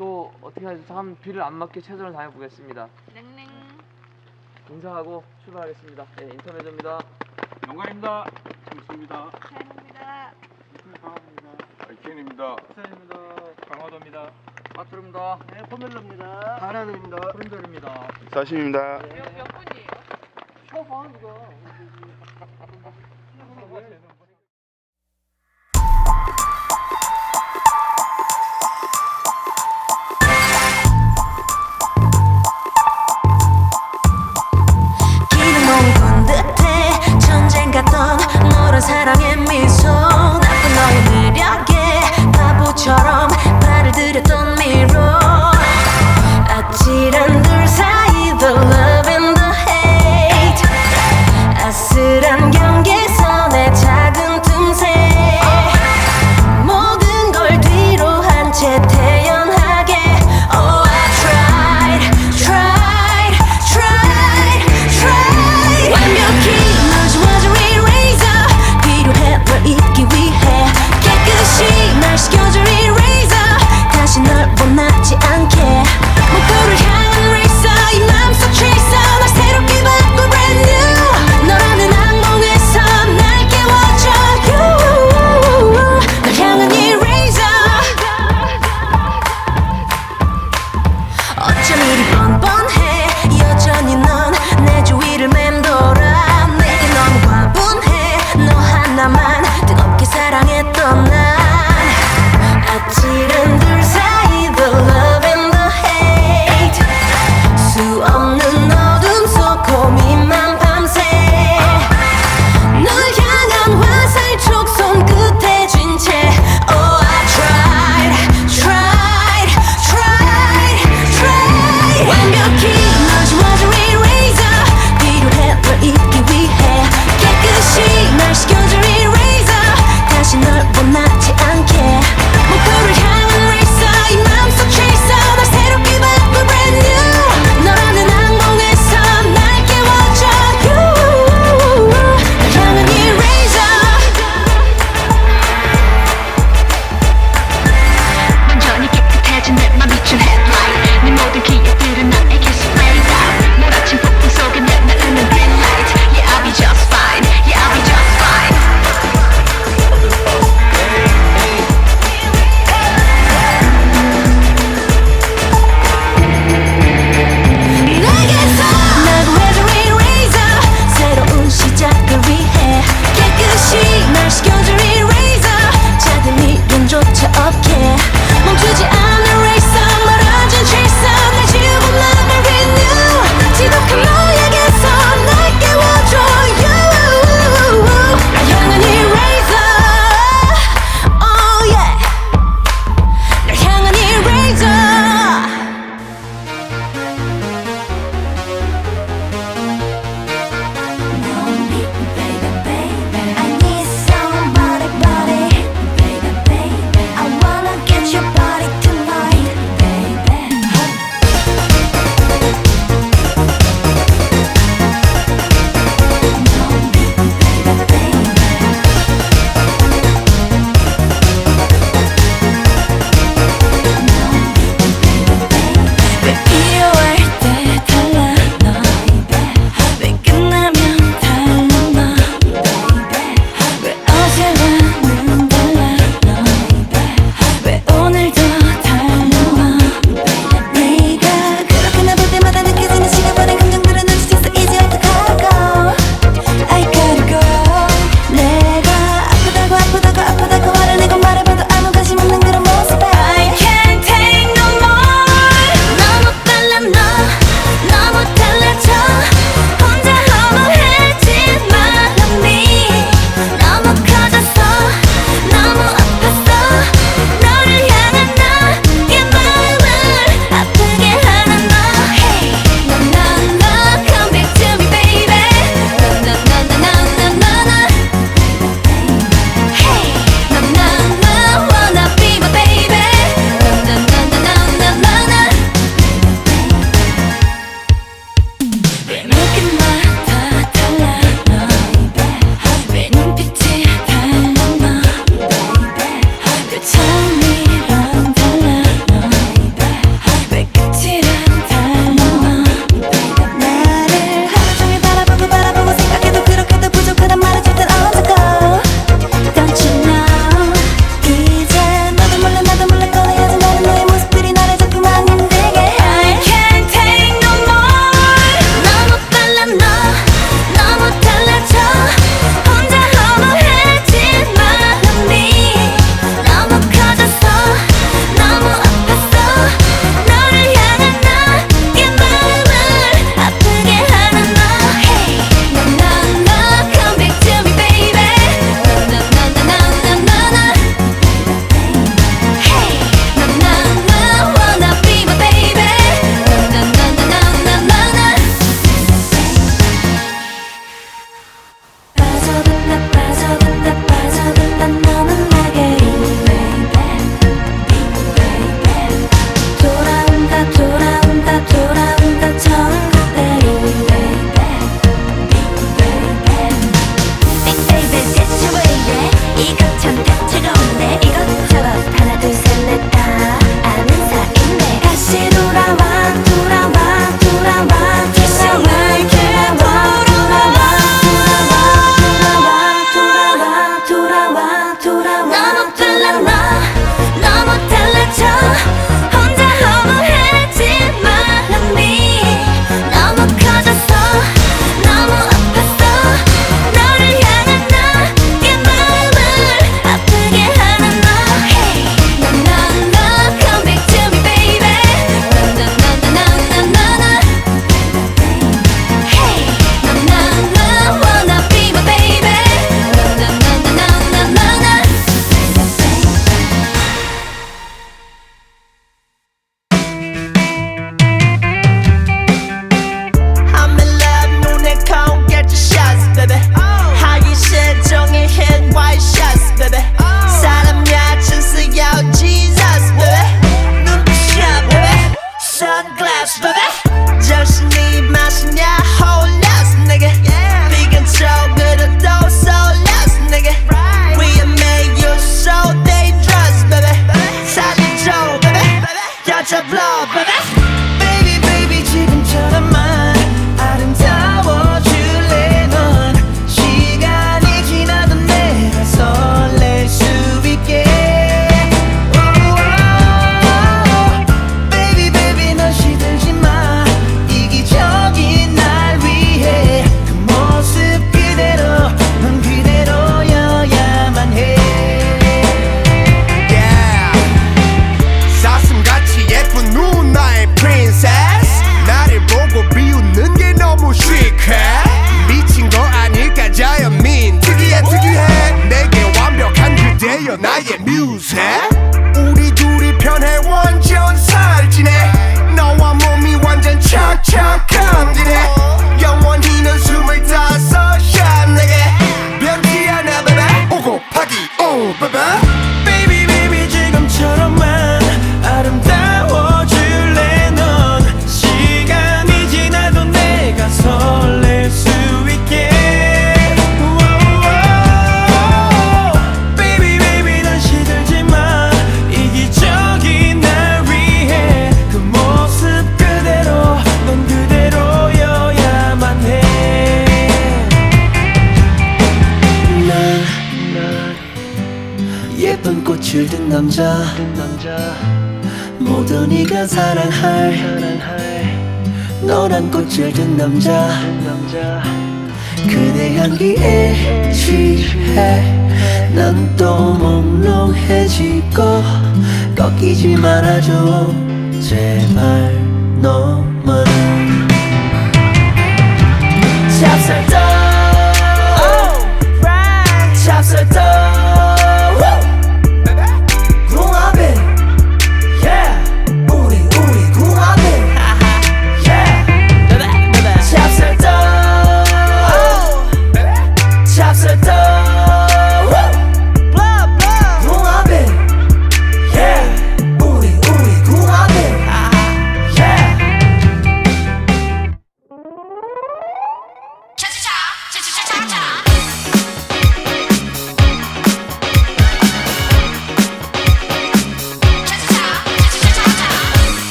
또 어떻게 하지? 참 비를 안 맞게 최선을 다해 보겠습니다. 냉냉. 인사하고 출발하겠습니다. 네, 인터 매저입니다. 영광입니다. 장수입니다. 사연입니다. 아이켄입니다. 사연입니다. 강화도입니다. 아투르입니다. 네, 포멜로입니다. 가라드입니다. 푸른별입니다. 사심입니다. 몇, 몇 분이에요? 셔봐 이거. 사랑의 미소 예쁜 누나의 프린세스 나를 보고 비웃는 게 너무 시크해. 미친 거 아닐까 자연민. 특이해 특이해. 내게 완벽한 그대여 나의 뮤즈 남자. 모두 네가 사랑할 너란 꽃을 든 남자. 그대 향기에 취해. 난 또 몽롱해지고 꺾이지 말아줘. 제발 너만